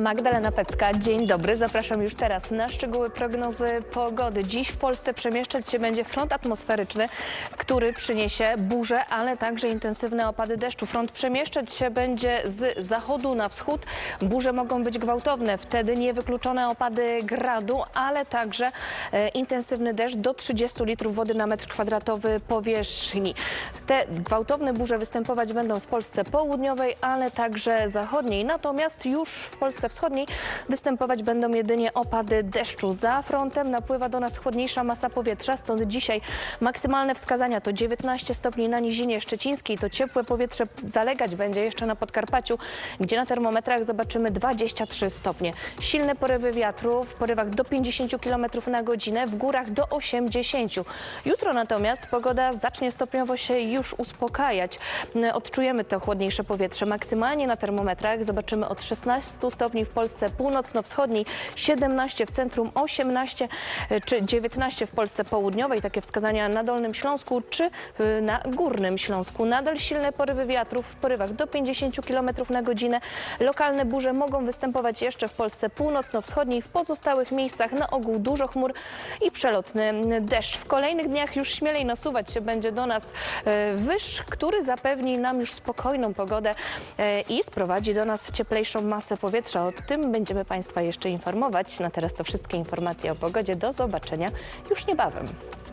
Magdalena Pecka, dzień dobry. Zapraszam już teraz na szczegóły prognozy pogody. Dziś w Polsce przemieszczać się będzie front atmosferyczny, który przyniesie burze, ale także intensywne opady deszczu. Front przemieszczać się będzie z zachodu na wschód. Burze mogą być gwałtowne, wtedy niewykluczone opady gradu, ale także e, intensywny deszcz do 30 litrów wody na metr kwadratowy powierzchni. Te gwałtowne burze występować będą w Polsce południowej, ale także zachodniej. Natomiast już w Polsce wschodniej występować będą jedynie opady deszczu. Za frontem napływa do nas chłodniejsza masa powietrza, stąd dzisiaj maksymalne wskazania to 19 stopni na Nizinie Szczecińskiej. To ciepłe powietrze zalegać będzie jeszcze na Podkarpaciu, gdzie na termometrach zobaczymy 23 stopnie. Silne porywy wiatru w porywach do 50 km na godzinę, w górach do 80. Jutro natomiast pogoda zacznie stopniowo się już uspokajać. Odczujemy to chłodniejsze powietrze. Maksymalnie na termometrach zobaczymy od 16 stopni w Polsce północno-wschodniej, 17 w centrum, 18 czy 19 w Polsce południowej. Takie wskazania na Dolnym Śląsku czy y, na Górnym Śląsku. Nadal silne porywy wiatrów w porywach do 50 km na godzinę. Lokalne burze mogą występować jeszcze w Polsce północno-wschodniej. W pozostałych miejscach na ogół dużo chmur i przelotny deszcz. W kolejnych dniach już śmielej nasuwać się będzie do nas e, wyż, który zapewni nam już spokojną pogodę e, i sprowadzi do nas cieplejszą masę powietrza. O tym będziemy Państwa jeszcze informować. Na teraz to wszystkie informacje o pogodzie. Do zobaczenia już niebawem.